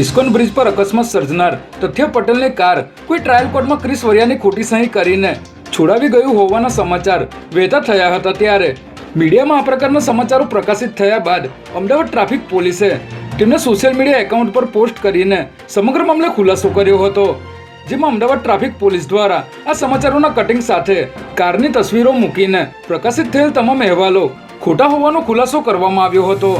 ISKCON bridge પર અકસ્માત સર્જનાર તથ્ય પટેલની કાર કોઈ ટ્રાયલ કોર્ટમાં ક્રિસ વરિયાની ખોટી સહી કરીને છોડાવી ગયું હોવાના સમાચાર વહેતા થયા હતા ત્યારે. મીડિયામાં આ પ્રકારના સમાચારો પ્રકાશિત થયા બાદ અમદાવાદ ટ્રાફિક પોલીસે તેમના સોશિયલ મીડિયા એકાઉન્ટ પર પોસ્ટ કરીને સમગ્ર મામલે ખુલાસો કર્યો હતો. જેમાં અમદાવાદ ટ્રાફિક પોલીસ દ્વારા આ સમાચારોના કટિંગ સાથે કારની તસવીરો મૂકીને પ્રકાશિત થયેલ તમામ અહેવાલો ખોટા હોવાનો ખુલાસો કરવામાં આવ્યો હતો.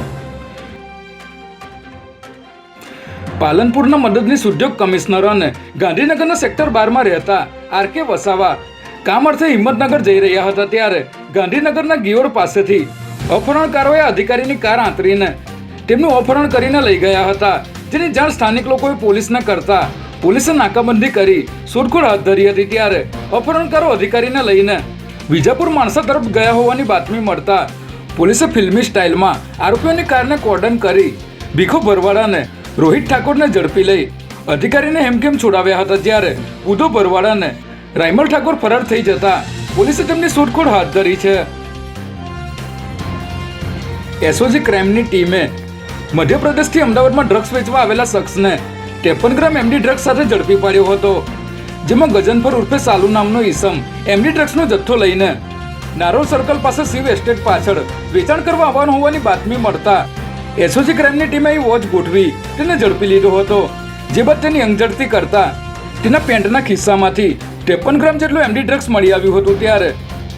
પાલનપુરના મદદનીશ ઉદ્યોગ કમિશનર અને ગાંધીનગરના સેક્ટર બારમાં રહેતા આર કે વસાવા કામ અર્થે હિંમતનગર જઈ રહ્યા હતા ત્યારે ગાંધીનગરના ગિયોર પાસેથી અપહરણકારોએ અધિકારીની કાર આંતરીને તેમનું અપહરણ કરીને લઈ ગયા હતા. જેની જાણ સ્થાનિક લોકોએ પોલીસને કરતા પોલીસે નાકાબંધી કરી શોધખોળ હાથ ધરી હતી ત્યારે અપહરણકારો અધિકારીને લઈને વિજાપુર માણસા તરફ ગયા હોવાની બાતમી મળતા પોલીસે ફિલ્મી સ્ટાઇલમાં આરોપીઓની કારને કોર્ડન કરી ભીખો ભરવાડાને રોહિત ઠાકોરને ઝડપી લઈ. અધિકારીને હેમખેમ છોડાવ્યા હતા જ્યારે ઉધો ભરવાડાને રાયમલ ઠાકોર ફરાર થઈ જતા પોલીસે તેમની શોધખોળ હાથ ધરી છે. એસઓજી ક્રાઇમની ટીમે મધ્યપ્રદેશથી અમદાવાદમાં ડ્રગ્સ વેચવા આવેલા શખ્સને ત્રેપન ગ્રામ એમડી ડ્રગ્સ સાથે ઝડપી પાડ્યો હતો, જેમાં ગજનભર ઉર્ફે સાલુ નામનો ઈસમ એમડી ડ્રગ્સનો જથ્થો લઈને નારોલ સર્કલ પાસે શિવ એસ્ટેટ પાછળ વેચાણ કરવા આવવાનું હોવાની બાતમી મળતા એસઓજી ક્રાઇમની ટીમે એ વોચ ગોઠવી, તેને ઝડપી લીધો હતો. જે બાદ તેની અંગઝડતી કરતા, તેના પેન્ટના ખિસ્સામાંથી ત્રેપન ગ્રામ જેટલું એમડી ડ્રગ્સ મળી આવ્યું હતું ત્યારે.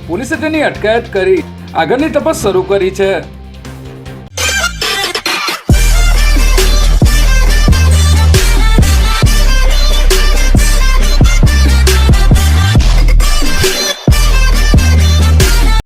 પોલીસે તેની અટકાયત કરી, આગળની તપાસ શરૂ કરી છે.